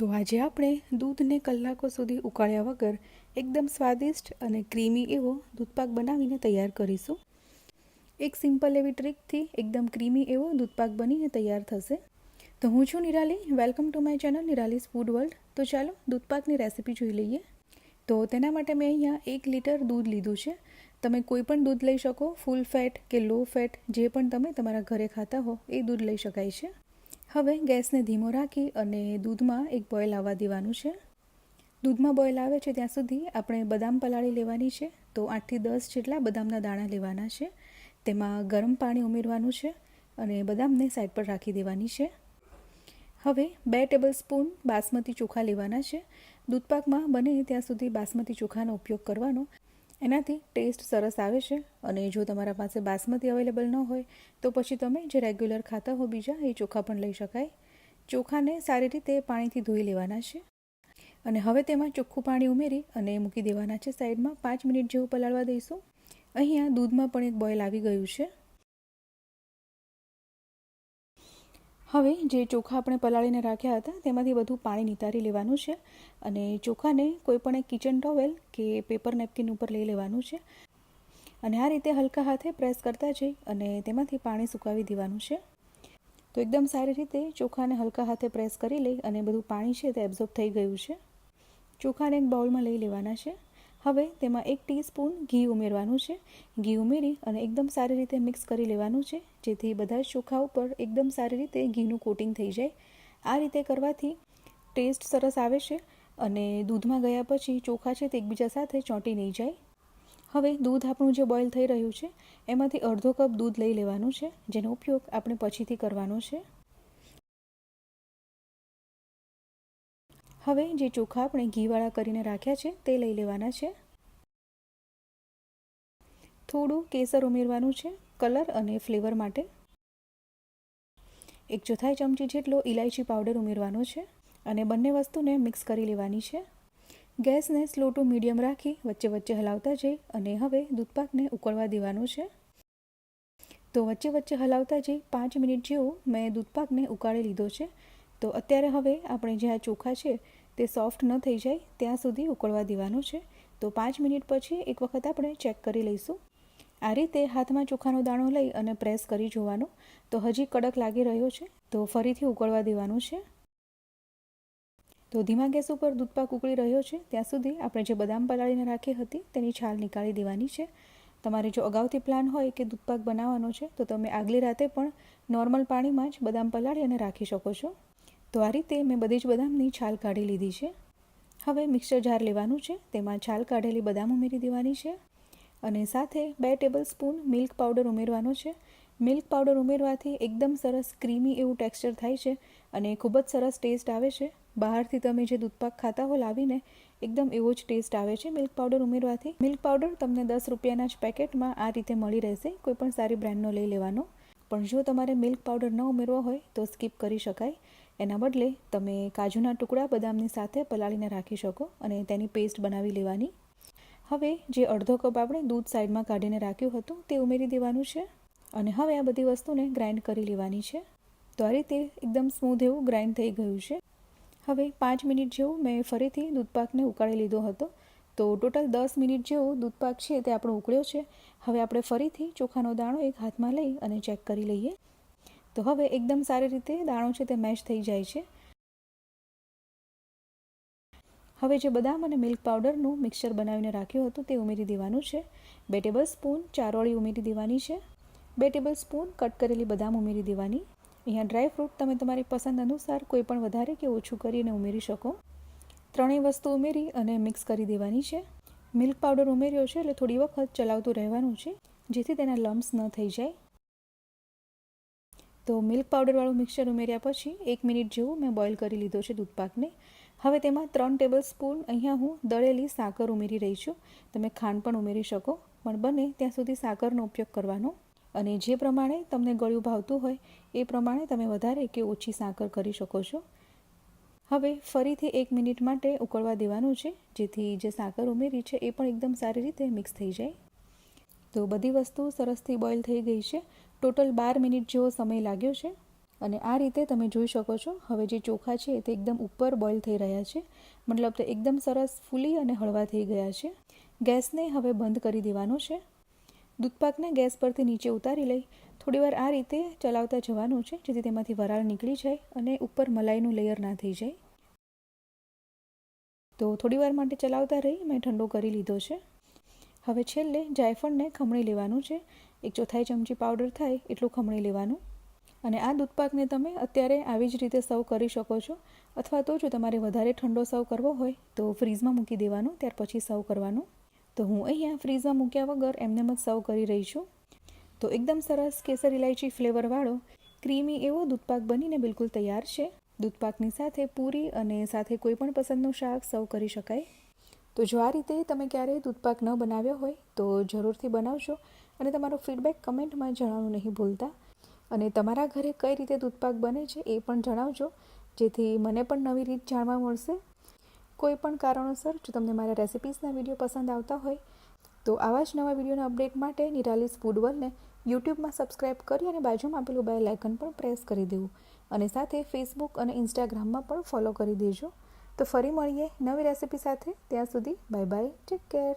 તો આજે આપણે દૂધને કલાકો સુધી ઉકાળ્યા વગર એકદમ સ્વાદિષ્ટ અને ક્રીમી એવો દૂધપાક બનાવીને તૈયાર કરીશું. એક સિમ્પલ એવી ટ્રીકથી એકદમ ક્રીમી એવો દૂધપાક બનીને તૈયાર થશે. તો હું છું Nirali, welcome to my channel Nirali's food world. તો ચાલો દૂધપાકની રેસીપી જોઈ લઈએ. તો તેના માટે મેં અહીંયા એક લીટર દૂધ લીધું છે. તમે કોઈ પણ દૂધ લઈ શકો, ફૂલ ફેટ કે લો ફેટ, જે પણ તમે તમારા ઘરે ખાતા હો, એ દૂધ લઈ શકાય છે. હવે ગેસને ધીમો રાખી અને દૂધમાં એક બોઇલ આવવા દેવાનું છે. દૂધમાં બોઇલ આવે છે ત્યાં સુધી આપણે બદામ પલાળી લેવાની છે. તો આઠથી દસ જેટલા બદામના દાણા લેવાના છે. તેમાં ગરમ પાણી ઉમેરવાનું છે અને બદામને સાઈડ પર રાખી દેવાની છે. હવે બે ટેબલ સ્પૂન બાસમતી ચોખા લેવાના છે. દૂધપાકમાં બને ત્યાં સુધી બાસમતી ચોખાનો ઉપયોગ કરવાનો. એનાથી ટેસ્ટ સરસ આવે છે અને જો તમારા પાસે બાસમતી અવેલેબલ ન હોય, તો પછી તમે જે રેગ્યુલર ખાતા હો બીજા, એ ચોખા પણ લઈ શકાય. ચોખાને સારી રીતે પાણીથી ધોઈ લેવાના છે અને હવે તેમાં ચોખ્ખું પાણી ઉમેરી અને મૂકી દેવાના છે સાઈડમાં પાંચ મિનિટ જેવું પલાળવા દઈશું. અહીંયા દૂધમાં પણ એક બોઇલ આવી ગયું છે. હવે જે ચોખા આપણે પલાળીને રાખ્યા હતા, તેમાંથી બધું પાણી નિતારી લેવાનું છે અને ચોખાને કોઈ પણ એક કિચન ટોવેલ કે પેપર નેપકિન ઉપર લઈ લેવાનું છે. અને આ રીતે હલકા હાથે પ્રેસ કરતા જઈ અને તેમાંથી પાણી સુકાવી દેવાનું છે. તો એકદમ સારી રીતે ચોખાને હલકા હાથે પ્રેસ કરી લઈ અને બધું પાણી છે તે એબ્ઝોર્બ થઈ ગયું છે. ચોખાને એક બાઉલમાં લઈ લેવાના છે. હવે તેમાં એક ટીસ્પૂન ઘી ઉમેરવાનું છે. ઘી ઉમેરી અને એકદમ સારી રીતે મિક્સ કરી લેવાનું છે, જેથી બધા ચોખા ઉપર એકદમ સારી રીતે ઘીનું કોટિંગ થઈ જાય. આ રીતે કરવાથી ટેસ્ટ સરસ આવે છે અને દૂધમાં ગયા પછી ચોખા છે તે એકબીજા સાથે ચોંટી નહીં જાય. હવે દૂધ આપણું જે બોઇલ થઈ રહ્યું છે, એમાંથી અડધો કપ દૂધ લઈ લેવાનું છે, જેનો ઉપયોગ આપણે પછીથી કરવાનો છે. હવે જે ચોખા આપણે ઘીવાળા કરીને રાખ્યા છે, તે લઈ લેવાના છે. થોડું કેસર ઉમેરવાનું છે, કલર અને ફ્લેવર માટે. એક ચોથાઈ ચમચી જેટલો ઇલાયચી પાવડર ઉમેરવાનો છે અને બંને વસ્તુને મિક્સ કરી લેવાની છે. ગેસને સ્લો ટુ મીડિયમ રાખી વચ્ચે વચ્ચે હલાવતા જઈ અને હવે દૂધપાકને ઉકળવા દેવાનું છે. તો વચ્ચે વચ્ચે હલાવતા જઈ પાંચ મિનિટ જેવું મેં દૂધપાકને ઉકાળી લીધો છે. તો અત્યારે હવે આપણે જે આ ચોખા છે તે સોફ્ટ ન થઈ જાય, ત્યાં સુધી ઉકળવા દેવાનું છે. તો પાંચ મિનિટ પછી એક વખત આપણે ચેક કરી લઈશું. આ રીતે હાથમાં ચોખાનો દાણો લઈ અને પ્રેસ કરી જોવાનો. તો હજી કડક લાગી રહ્યો છે, તો ફરીથી ઉકળવા દેવાનું છે. તો ધીમા ગેસ ઉપર દૂધપાક ઉકળી રહ્યો છે, ત્યાં સુધી આપણે જે બદામ પલાળીને રાખી હતી, તેની છાલ નીકાળી દેવાની છે. તમારે જો અગાઉથી પ્લાન હોય કે દૂધપાક બનાવવાનો છે, તો તમે આગલી રાતે પણ નોર્મલ પાણીમાં જ બદામ પલાળી અને રાખી શકો છો. તો આ રીતે મેં બધી જ બદામની છાલ કાઢી લીધી છે. હવે મિક્સર જાર લેવાનું છે. તેમાં છાલ કાઢેલી બદામ ઉમેરી દેવાની છે અને સાથે બે ટેબલ સ્પૂન મિલ્ક પાવડર ઉમેરવાનો છે. મિલ્ક પાવડર ઉમેરવાથી એકદમ સરસ ક્રીમી એવું ટેક્સચર થાય છે અને ખૂબ જ સરસ ટેસ્ટ આવે છે. બહારથી તમે જે દૂધપાક ખાતા હો લાવીને, એકદમ એવો જ ટેસ્ટ આવે છે મિલ્ક પાવડર ઉમેરવાથી. મિલ્ક પાવડર તમને દસ રૂપિયાના જ પેકેટમાં આ રીતે મળી રહેશે. કોઈ પણ સારી બ્રાન્ડનો લઈ લેવાનો. પણ જો તમારે મિલ્ક પાવડર ન ઉમેરવો હોય તો સ્કીપ કરી શકાય. એના બદલે તમે કાજુના ટુકડા બદામની સાથે પલાળીને રાખી શકો અને તેની પેસ્ટ બનાવી લેવાની. હવે જે અડધો કપ આપણે દૂધ સાઈડમાં કાઢીને રાખ્યું હતું તે ઉમેરી દેવાનું છે અને હવે આ બધી વસ્તુને ગ્રાઇન્ડ કરી લેવાની છે. તો આ રીતે એકદમ સ્મૂધ એવું ગ્રાઇન્ડ થઈ ગયું છે. હવે પાંચ મિનિટ જેવું મેં ફરીથી દૂધપાકને ઉકાળી લીધો હતો. તો ટોટલ દસ મિનિટ જેવો દૂધપાક છે તે આપણો ઉકળ્યો છે. હવે આપણે ફરીથી ચોખાનો દાણો એક હાથમાં લઈ અને ચેક કરી લઈએ. તો હવે એકદમ સારી રીતે દાણો છે તે મેશ થઈ જાય છે. હવે જે બદામ અને મિલ્ક પાવડરનું મિક્સચર બનાવીને રાખ્યું હતું તે ઉમેરી દેવાનું છે. બે ટેબલ સ્પૂન ચારોળી ઉમેરી દેવાની છે. બે ટેબલ સ્પૂન કટ કરેલી બદામ ઉમેરી દેવાની. અહીંયા ડ્રાય ફ્રૂટ તમે તમારી પસંદ અનુસાર કોઈ પણ વધારે કે ઓછું કરીને ઉમેરી શકો. ત્રણેય વસ્તુ ઉમેરી અને મિક્સ કરી દેવાની છે. મિલ્ક પાવડર ઉમેર્યો છે એટલે થોડી વખત ચલાવતું રહેવાનું છે, જેથી તેના લમ્સ ન થઈ જાય. તો મિલ્ક પાવડરવાળું મિક્સર ઉમેર્યા પછી એક મિનિટ જેવું મેં બોઇલ કરી લીધો છે દૂધપાકને. હવે તેમાં ત્રણ ટેબલ સ્પૂન અહીંયા હું દળેલી સાકર ઉમેરી રહી છું. તમે ખાંડ પણ ઉમેરી શકો, પણ બને ત્યાં સુધી સાકરનો ઉપયોગ કરવાનો. અને જે પ્રમાણે તમને ગળ્યું ભાવતું હોય, એ પ્રમાણે તમે વધારે કે ઓછી સાકર કરી શકો છો. હવે ફરીથી એક મિનિટ માટે ઉકળવા દેવાનું છે, જેથી જે સાકર ઉમેરી છે એ પણ એકદમ સારી રીતે મિક્સ થઈ જાય. તો બધી વસ્તુ સરસથી બોઇલ થઈ ગઈ છે. ટોટલ બાર મિનિટ જેવો સમય લાગ્યો છે અને આ રીતે તમે જોઈ શકો છો, હવે જે ચોખા છે તે એકદમ ઉપર બોઇલ થઈ રહ્યા છે, મતલબ તે એકદમ સરસ ફૂલી અને હળવા થઈ ગયા છે. ગેસને હવે બંધ કરી દેવાનો છે. દૂધપાકને ગેસ પરથી નીચે ઉતારી લઈ, થોડીવાર આ રીતે ચલાવતા જવાનું છે, જેથી તેમાંથી વરાળ નીકળી જાય અને ઉપર મલાઈનું લેયર ના થઈ જાય. તો થોડીવાર માટે ચલાવતા રહી, મેં ઠંડો કરી લીધો છે. હવે છેલ્લે જાયફળને ખમણી લેવાનું છે. એક ચોથાઈ ચમચી પાવડર થાય એટલું ખમણી લેવાનું. અને આ દૂધપાકને તમે અત્યારે આવી જ રીતે સર્વ કરી શકો છો. અથવા તો જો તમારે વધારે ઠંડો સર્વ કરવો હોય, તો ફ્રીઝમાં મૂકી દેવાનું, ત્યાર પછી સર્વ કરવાનું. તો હું અહીંયા ફ્રીઝમાં મૂક્યા વગર એમને જ સર્વ કરી રહી છું. તો એકદમ સરસ કેસર ઇલાયચી ફ્લેવરવાળો ક્રીમી એવો દૂધપાક બનીને બિલકુલ તૈયાર છે. દૂધપાકની સાથે પૂરી અને સાથે કોઈ પણ પસંદનું શાક સર્વ કરી શકાય. તો જો આ રીતે તમે ક્યારેય દૂધપાક ન બનાવ્યો હોય, તો જરૂરથી બનાવજો. અને તમારો ફીડબેક કમેન્ટમાં જણાવવાનું નહીં ભૂલતા. અને તમારા ઘરે કઈ રીતે દૂધપાક બને છે એ પણ જણાવજો. જેથી મને પણ નવી રીત જાણવા મળશે. કોઈ પણ કારણોસર, જો તમને મારા રેસિપીસના વીડિયો પસંદ આવતા હોય, તો આવા જ નવા વિડીયોના અપડેટ માટે નિરાલિસ ફૂડ યુટ્યુબમાં સબસ્ક્રાઇબ કરી અને બાજુમાં આપેલું બેલ આઇકન પણ પ્રેસ કરી દેવું. અને સાથે ફેસબુક અને ઇન્સ્ટાગ્રામમાં પણ ફોલો કરી દેજો. તો ફરી મળીએ નવી રેસિપી સાથે. ત્યાં સુધી બાય બાય ટેક કેર